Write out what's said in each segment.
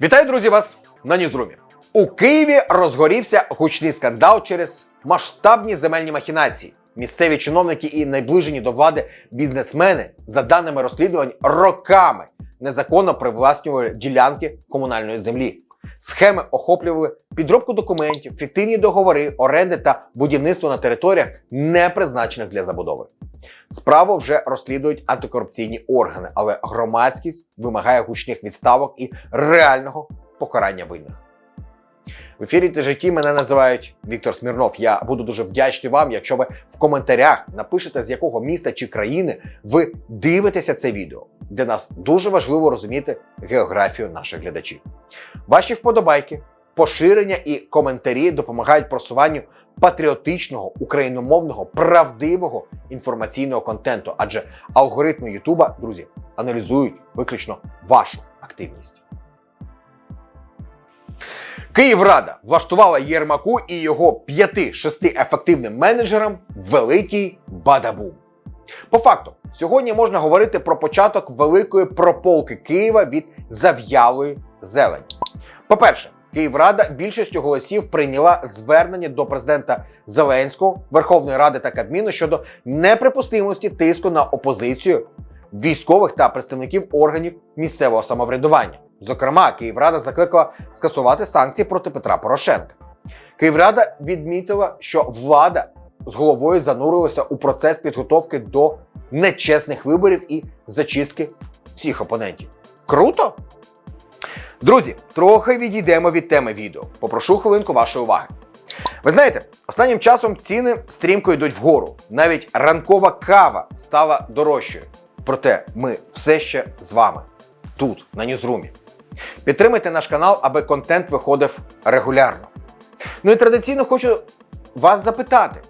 Вітаю, друзі, вас на Ньюзрумі. У Києві розгорівся гучний скандал через масштабні земельні махінації. Місцеві чиновники і найближені до влади бізнесмени, за даними розслідувань, роками незаконно привласнювали ділянки комунальної землі. Схеми охоплювали підробку документів, фіктивні договори, оренди та будівництво на територіях, не призначених для забудови. Справу вже розслідують антикорупційні органи, але громадськість вимагає гучних відставок і реального покарання винних. В ефірі «Ти житті мене називають Віктор Смірнов. Я буду дуже вдячний вам, якщо ви в коментарях напишете, з якого міста чи країни ви дивитеся це відео. Для нас дуже важливо розуміти географію наших глядачів. Ваші вподобайки, поширення і коментарі допомагають просуванню патріотичного, україномовного, правдивого інформаційного контенту, адже алгоритми Ютуба, друзі, аналізують виключно вашу активність. Київрада влаштувала Єрмаку і його 5-6 ефективним менеджерам великий бадабум. По факту, сьогодні можна говорити про початок великої прополки Києва від зав'ялої зелені. По-перше, Київрада більшістю голосів прийняла звернення до президента Зеленського, Верховної Ради та Кабміну щодо неприпустимості тиску на опозицію, військових та представників органів місцевого самоврядування. Зокрема, Київрада закликала скасувати санкції проти Петра Порошенка. Київрада відмітила, що влада з головою занурилася у процес підготовки до нечесних виборів і зачистки всіх опонентів. Круто? Друзі, трохи відійдемо від теми відео. Попрошу хвилинку вашої уваги. Ви знаєте, останнім часом ціни стрімко йдуть вгору. Навіть ранкова кава стала дорожчою. Проте ми все ще з вами тут, на Ньюзрумі. Підтримайте наш канал, аби контент виходив регулярно. Ну і традиційно хочу вас запитати: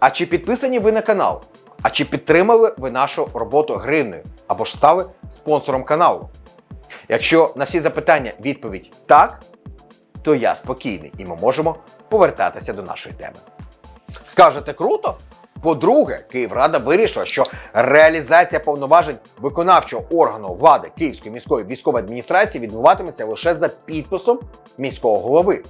а чи підписані ви на канал? А чи підтримали ви нашу роботу гривнею або ж стали спонсором каналу? Якщо на всі запитання відповідь так, то я спокійний і ми можемо повертатися до нашої теми. Скажете круто? По-друге, Київрада вирішила, що реалізація повноважень виконавчого органу влади Київської міської військової адміністрації відбуватиметься лише за підписом міського голови.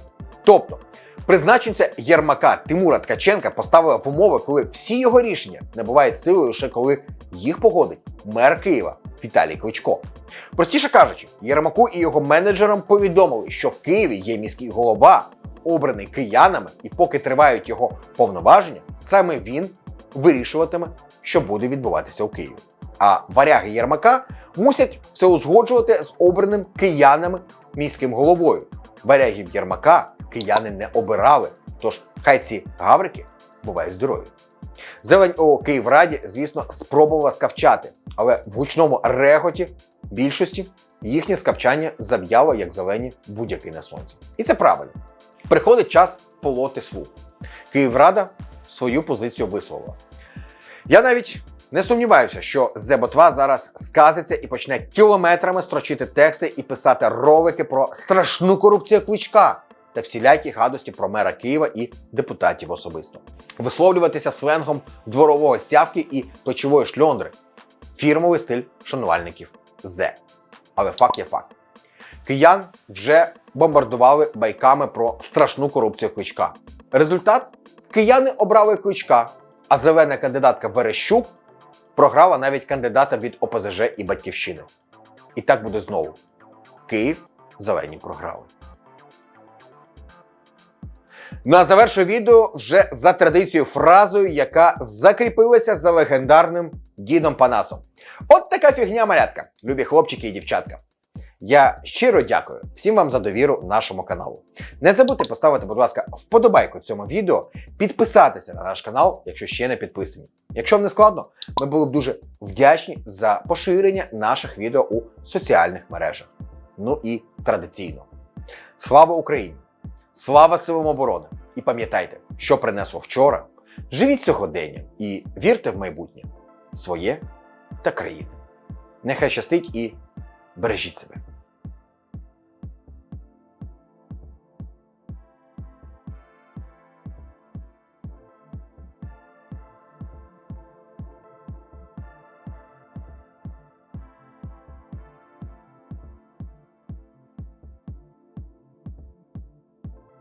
Тобто, призначенця Єрмака Тимура Ткаченка поставили в умови, коли всі його рішення набувають сили лише коли їх погодить мер Києва Віталій Кличко. Простіше кажучи, Єрмаку і його менеджерам повідомили, що в Києві є міський голова, обраний киянами, і поки тривають його повноваження, саме він вирішуватиме, що буде відбуватися у Києві. А варяги Єрмака мусять все узгоджувати з обраним киянами міським головою. Варягів Єрмака кияни не обирали, тож хай ці гаврики бувають здорові. Зелень у Київраді, звісно, спробувала скавчати, але в гучному реготі більшості їхнє скавчання зав'яло як зелені будь-який на сонці. І це правильно. Приходить час полоти слух. Київрада свою позицію висловила. Я навіть не сумніваюся, що Зеботва зараз сказиться і почне кілометрами строчити тексти і писати ролики про страшну корупцію кличка та всілякі гадості про мера Києва і депутатів особисто. Висловлюватися сленгом дворового сявки і плечової шльондри фірмовий стиль шанувальників Зе. Але факт є факт. Киян вже бомбардували байками про страшну корупцію кличка. Результат кияни обрали кличка, а зелена кандидатка Верещук програла навіть кандидата від ОПЗЖ і Батьківщини. І так буде знову. Київ зелені програли. На завершу відео вже за традицією фразою, яка закріпилася за легендарним дідом Панасом. От така фігня малятка, любі хлопчики і дівчатка. Я щиро дякую всім вам за довіру нашому каналу. Не забудьте поставити, будь ласка, вподобайку цьому відео, підписатися на наш канал, якщо ще не підписані. Якщо вам не складно, ми були б дуже вдячні за поширення наших відео у соціальних мережах. Ну і традиційно. Слава Україні! Слава силам оборони! І пам'ятайте, що принесло вчора. Живіть сьогодення і вірте в майбутнє своє та країни. Нехай щастить і бережіть себе.